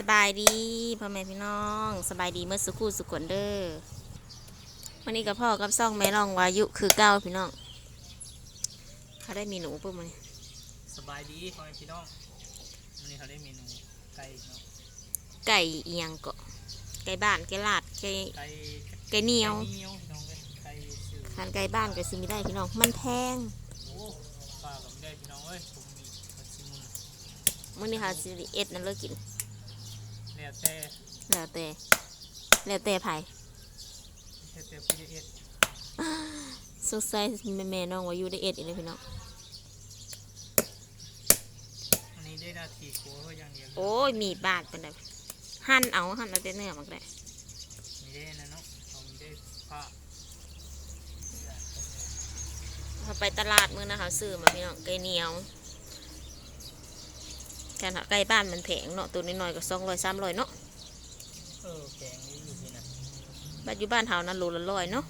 สบายดีพ่อแม่พี่น้อง สบายดีเมื่อสุขูสุขคนเด้อวันนี้กับพ่อกับซ่องแม่รองวายุคือเก้าพี่น้องเขาได้มีหนูปุ๊บมันสบายดีพ่อแม่พี่น้องวันนี้เขาได้เมนูไก่เนาะไก่เอียงเกาะไก่บ้านไก่ลาดไก่ไก่ไก่เหนียวไก่เหนียวพี่น้องเลยไก่สื่อทานไก่บ้านก็ซื้อไม่ได้พี่น้องมันแพงโอ้ป้าก็ไม่ได้พี่น้องเอ้ยผมมีมัสมุนมื้อนี้ค่ะสิเอ็ดนั่นเลิกกิน แล้วแต่แล้วแต่แล้วแต่ไผแล้วแต่พี่เอ็ดสุดใส่แม่แม่น้องวายุได้เอ็ดอีกเลยพี่น้อง อันนี้ได้หนาทีขัวก็อย่างเดียวโอ้ย มีบาทเป็นไดหั่นเอาหั่นเอาแต่เนื้อมันก็ได้ไม่ได้นะเนาะเขาไม่ได้ผ้าเขาไปตลาดมื้อนะคะซื้อมาพี่น้องไก่เหนียว แค่ไก่บ้านมันแพงเนาะตัวน้อยๆก็สองร้อยสามร้อยเนาะเออแกงนี้อยู่ที่น่ะบ้านอยู่บ้านเฮานั้นโลละร้อยเนาะ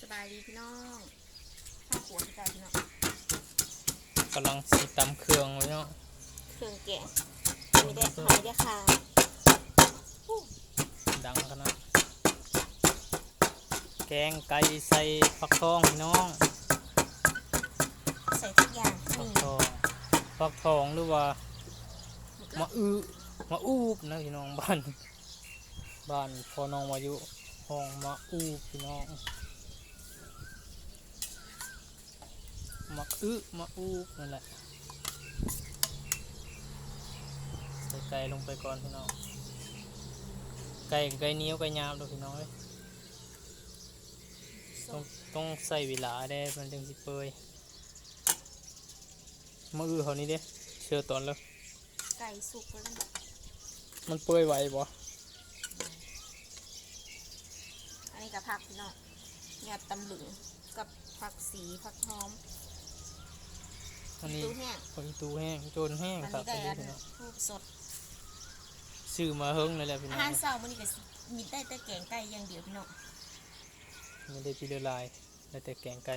สบายดีพี่น้องข้าวขัวพี่น้องกำลังสีตำเครื่องไว้เนาะเครื่องแกงไม่ได้ขายได้ค่ะดังขนาดแกงไก่ใส่ฟักทองพี่น้องใส่ทุกอย่างฟันี่กทองฟักทองหรือว่า มะอื้อมะอูบนะพี่น้องบ้านบ้านพอน้องวายุห้องมะอูบพี่น้องมะอื้อมะอูบนั่นแหละใส่ไก่ลงไปก่อนพี่น้องไก่ไก่เนี้ยวไก่ยามด้วยพี่น้องเอ้ยต้องต้องใส่เวลาได้มันจึงสิเปอย มะอื้อเขานี่เด้เชื่อตอนแล้วไก่สุกแล้วนะมันเปื่อยไหวบ่อันนี้กับผักพี่น้องเนี่ยตำลึงกับผักสีผักหอมอันนี้ตู้แห้งผักอีตูแห้งโจนแห้งอันครับนี้ได้อันอันี้นพี่น้องรูปสดซื้อมาเฮิงเลยแหละพี่น้อาองหารเช้ามื้อนี้ก็สิมีได้แต่แกงไก่อย่างเดียวพี่น้องไม่ได้พี่เดือลายได้แต่แกงไก่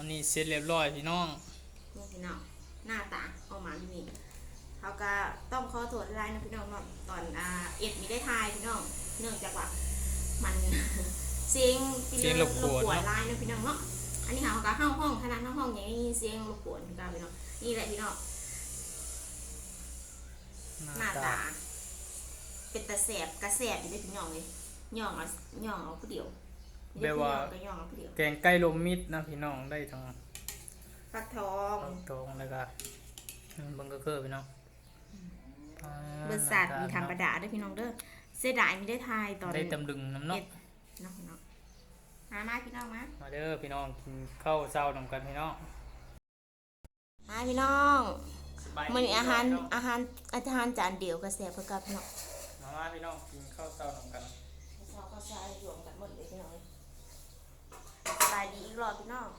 อันนี้เสร็จเรียบร้อยพี่น้องนี่พี่น้องหน้าตาออกมาที่นี่เขาก็ต้องขอโทษหลายนะพี่น้องเนาะตอนอ่าเอ็ดมีได้ทายพี่น้องเนื่องจากว่ามัน เสียงพี่น้องรบกวนหลายนะพี่น้องเนาะอันนี้เขาก็เข้าห้องขนาดเข้าห้องอย่างนี้เสียงรบกวนพี่น้องพี่น้องนี่แหละพี่น้องหน้าตา เป็นตาแสบกระแสบอยู่ได้พี่น้องเลยย่องเอาย่องเอาผู้เดียว แบบว่าก็ย่องเอาผู้เดียวแกงไก่ลมมิดนะพี่น้องได้ทั้งฟักทองฟักทองแล้วก็เบังเกอร์เกอร์พี่น้องอ่าเบอร์ศาสตร์มีธรรมดาเด้วยพี่น้องเด้อเสียดายไม่ได้ทายตอนได้ตำลึงน้ำเนกเนาะพี่น้องมามาพี่น้องมา มาเด้อพี่น้องกินข้าวเช้านำกันพี่น้องมาพี่น้องสบายดีมันอาหารพี่น้องอาหารอาหารจานเดียวกระแสบเพื่อกับพี่น้องมามาพี่น้องกินข้าวเช้านำกัน เราก็ใช้รวมกันหมดเลยพี่น้องสบายดีอีก รอบพี่น้อง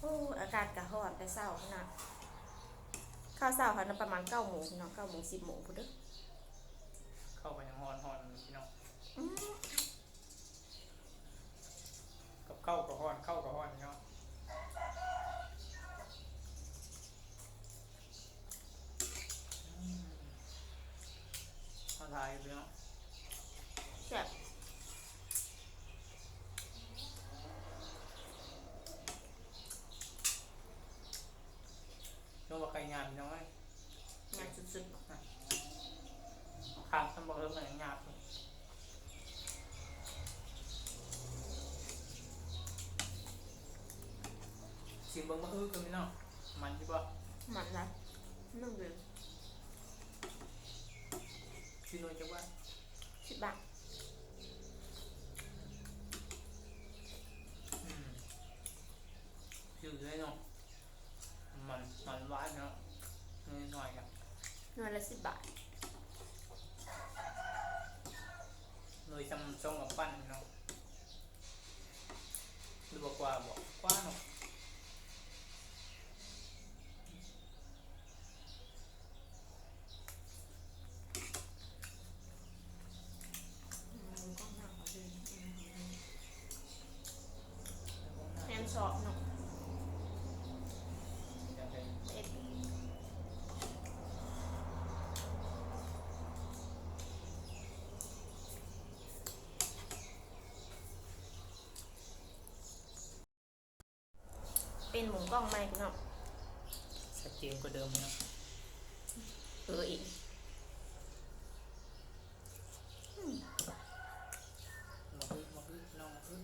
โอ้อากาศกระหอนแต่เศร้าขนาดข้าวเศร้าค่ะประมาณเก้าโมงพี่น้องเก้าโมงสิบโมงพุ่นเด้อเข้าไปยังฮอนฮอนพี่น้องอืมกับเข้าวกับฮอนเข้าวกับฮอนพี่น้องอืมเอาทายพี่น้อง แซ่บ น้องว่าไก่งานพี่น้องเอ้ยงานสุดขาดทำบอกเรื่องอะไรงานชิมเบิ้งมาอื้อกันพี่น้องมันใช่ปะๆมันนะนึ่งเดือนชิมหน่อยจังว่าสิบบาทอืมอยู่เลยเนาะมันมันหวานเนาะนิดหน่อยครับ หน่วยละสิบบาทเลยทำช่องกับปั้นเนาะหรือบอกว่าบอกกว่าเนาะอืมก็น่าขอดูอืมสอบเนาะ จังได๋ เอ็ด เป็นหมุนกล้องไหมพี่น้องชัดเจนกว่าเดิมเนาะเอออีกมาฮึมาฮึน้องมาฮึ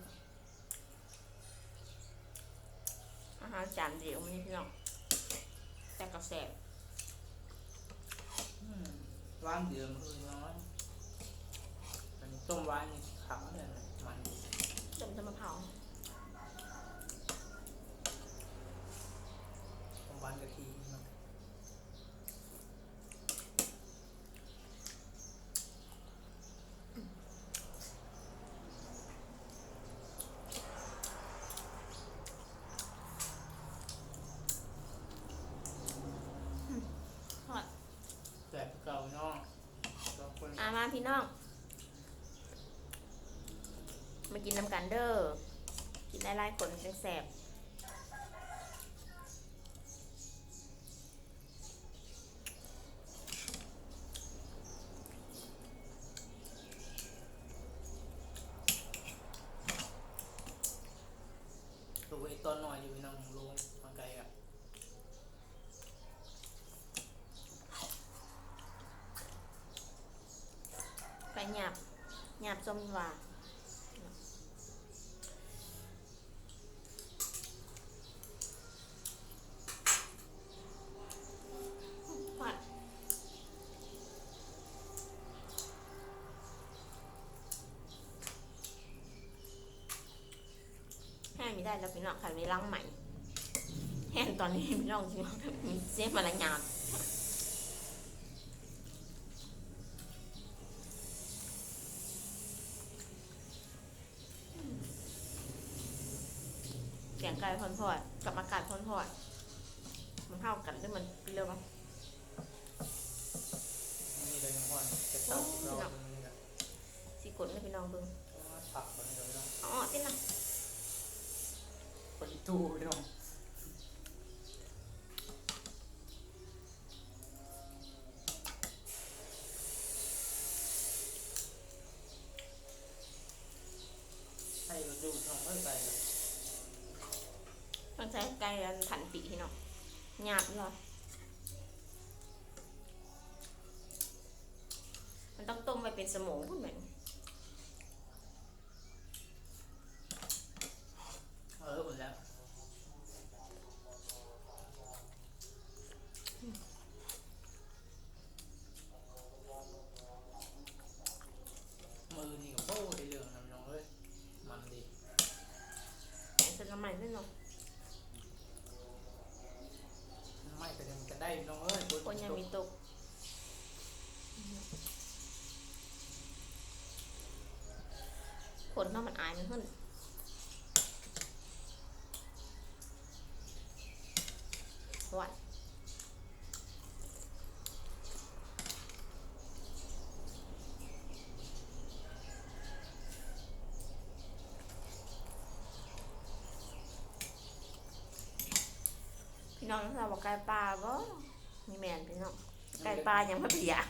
อาหารจานเดียวมันนี่พี่น้องแต่กระแสบอืมหวานเดือมคือน้อยมันต้มหวานนี่ขาวเนี่ยนะมัน เติมจะมะพร้าว ต้มหวานกะทิเนาะ ทอด แต่เก่าเนาะก็คน อามา พี่น้อง มากินน้ำกันเด้อ กินได้หลายคนแสบดูไอ้ต้นหน่อยอยู่พี่น้องลงมาไกลอะ หยาบหยาบสมหวานทอดแห้ไม่ได้แล้วพี่น้องค่ะในล้างใหม่แห้งตอนนี้พี่น้องจริงๆเสียมาละหยาบ ยงไก่พอนพอดกับอากาศพอนพอดมันเข้ากันด้วยมันเร็วมั้งนี่เลยน้ำมันจะเต่าเราตรงนี้กันสีกดให้พี่น้องเบิ่งผักก่อนเดี๋ยวพี่น้องอ๋อติดนะคนตู้พี่น้องให้เราดูน้องไม่ใส่เลย มันใช้ไก่อันผันปีพี่น้องหยาบเลยมันต้องต้มไปเป็นสมองพูดเหมือน เออหมดแล้วมือนี่กับโบ้ได้เรื่องนะพี่น้องเอ้ยมันดี ใส่เส้นน้ำมันด้วยเนาะ ไม่แต่ยังจะได้พี่น้องเอ้ย คนยังมีตก คนเนาะมันอายมันขึ้นหวานพี่น้องทราบว่าไก่ปลาบ่มีแมนพี่น้องไก่ปลายังไม่เปียก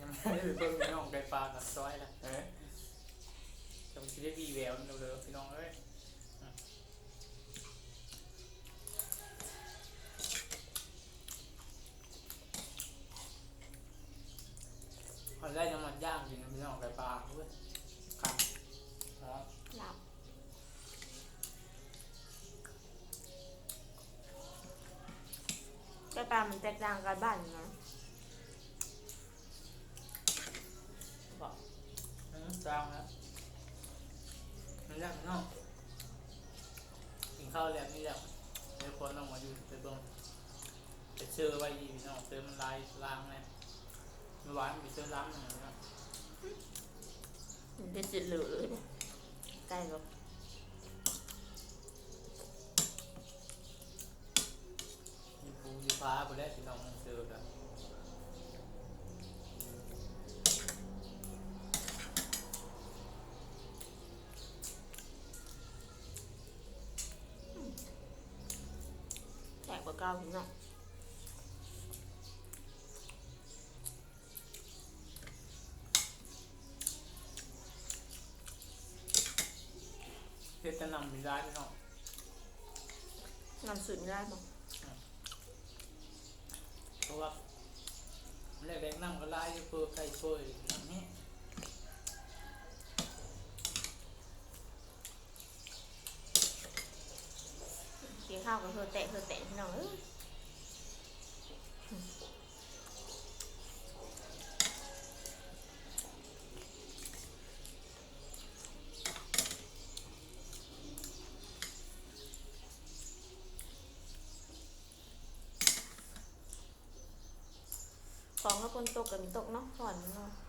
ยังไม่ได้ไปเบิ่งพี่น้องไก่ปลากับซอยละ เอ้ย จงจะได้วีแววเร็วๆพี่น้องเอ้ยอืมพอได้น้ำมันย่างจริงนะพี่น้องไก่ปลาเว้ยครับหอมหลับไก่ปลามันแตกต่างกันบ้านอยู่นะบอกอืมจางนะ มันย่างพี่น้องกินข้าวแล้วนี่แหละเดี๋ยวคนต้องมาอยู่ไปเบิ่งจะเชื่อไว้ดีพี่น้องเชื่อมันลายล้างเลยเมื่อวานมีเชื่อล้างหนึ่งนะมันจะจืดเหลือเลยไก่แบบมีปูมีฟ้าไปแล้วพี่น้องเจอกัน ก่าพี่น้องเฮ็ดแตะนำมีร้ายพี่น้องนำสูตรไม่ได้บอกเพราะว่าแรกๆนั่งก็ลายอยู่เพื่อไก่เปื่อยอย่างนี้ กิน ข้าวกับเธอแตะเธอแตะพี่น้องเอ้ยของก็คนตกกับมีตกเนาะก่อนเนาะ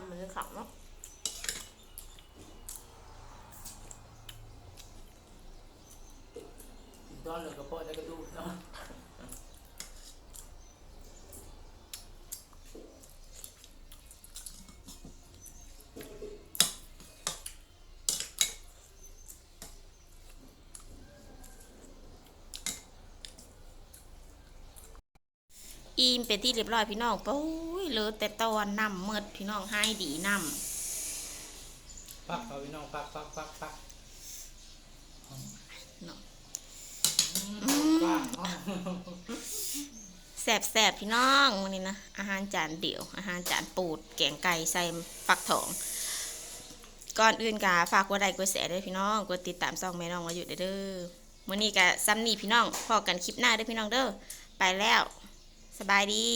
สูตรนำมือขังเนาะตอนเหลือกระเพาะจะกระดูกเนาะอีมเป็นที่เรียบร้อยพี่น้องปุ้ย เหลอแต่ตอนนำเมิดพี่น้องให้ดีนปักเอาพี่น้องปักปักปักปักำเนาะปักเอาแสบแสบๆพี่น้องวันนี้นะอาหารจานเดี่ยว อาหารจานปูดแกงไก่ใส่ฟักทองก่อนอื่นกาฝากกดไลค์กดแชร์ด้วยพี่น้องกดติดตามซ่องแม่น้องมาอยู่เด้อมื้อนี้กะซ้ำนี่พี่น้องพอกันคลิปหน้าเด้อพี่น้องเด้อไปแล้ว สบายดี